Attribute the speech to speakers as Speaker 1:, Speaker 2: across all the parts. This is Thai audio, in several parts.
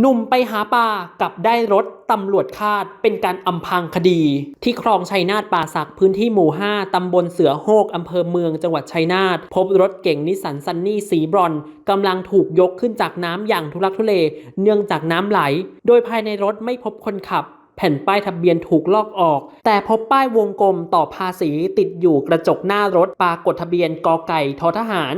Speaker 1: หนุ่มไปหาปลากับได้รถตำรวจคาดเป็นการอำพรางคดี ที่คลองชัยนาทป่าสักพื้นที่หมู่ 5 ตำบลเสือโฮกอำเภอเมืองจังหวัดชัยนาทพบรถเก๋งนิสสันซันนี่สีบรอนกำลังถูกยกขึ้นจากน้ำอย่างทุลักทุเล เนื่องจากน้ำไหล โดยภายในรถไม่พบคนขับ แผ่นป้ายทะเบียนถูกลอกออก แต่พบป้ายวงกลมต่อภาษีติดอยู่กระจกหน้ารถปรากฏทะเบียนกอไก่ททหาร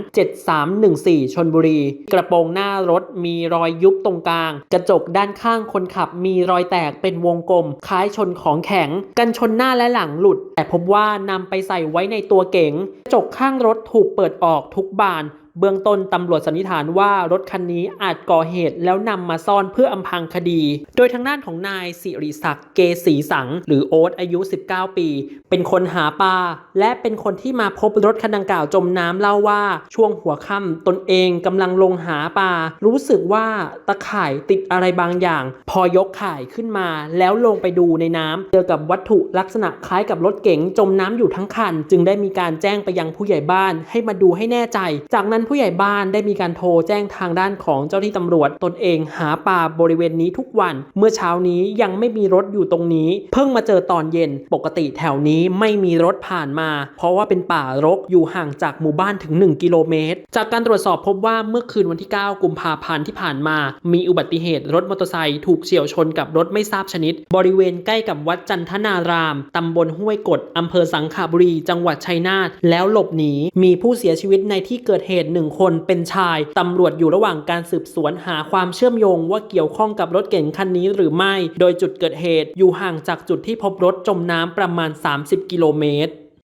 Speaker 1: 7314 ชนบุรี กระโปรงหน้ารถมีรอยยุบตรงกลาง กระจกด้านข้างคนขับมีรอยแตกเป็นวงกลม คล้ายชนของแข็ง กันชนหน้าและหลังหลุด แต่พบว่านำไปใส่ไว้ในตัวเก๋งกระจกข้างรถถูกเปิดออกทุกบาน เบื้องต้นตำรวจสันนิษฐานว่ารถคันนี้อาจก่อเหตุแล้วนำมาซ่อนเพื่ออำพรางคดี โดยทางด้านของนายสิริศักดิ์เกศรีสัง หรือโอ๊ตอายุ 19 ปี เป็นคนหาปลาและเป็นคนที่มาพบรถคันดังกล่าวจมน้ำเล่าว่าช่วงหัวค่ำตนเองกำลังลงหาปลารู้สึกว่าตะข่ายติดอะไรบางอย่าง พอยกข่ายขึ้นมา แล้วลงไปดูในน้ำเจอกับวัตถุลักษณะคล้ายกับรถเก๋งจมน้ำอยู่ทั้งคัน จึงได้มีการแจ้งไปยังผู้ใหญ่บ้านให้มาดูให้แน่ใจ จากนั้นผู้ใหญ่บ้านได้มีการโทรแจ้งทางด้านของเจ้าที่ตำรวจตนเองหาปลาบริเวณนี้ทุกวัน เมื่อเช้านี้ยังไม่มีรถอยู่ตรงนี้ เพิ่งมาเจอตอนเย็น ปกติแถวนี้ไม่มีรถผ่านมา เพราะว่าเป็นป่ารกอยู่ห่างจากหมู่บ้านถึง 1 กิโลเมตร จากการตรวจสอบพบว่าเมื่อคืนวันที่ 9 กุมภาพันธ์ที่ผ่านมา มีอุบัติเหตุรถมอเตอร์ไซค์ถูกเฉียวชนกับรถไม่ทราบชนิด บริเวณใกล้กับวัดจันทนารามตำบลห้วยกดอำเภอสังขบุรี จังหวัดชัยนาทแล้วหลบหนีมีผู้เสียชีวิตในที่เกิดเหตุหนึ่งคนเป็นชาย ตำรวจอยู่ระหว่างการสืบสวนหาความเชื่อมโยงว่าเกี่ยวข้องกับรถเก๋งคันนี้หรือไม่ โดยจุดเกิดเหตุอยู่ห่างจากจุดที่พบรถจมน้ำประมาณ 30 กิโลเมตร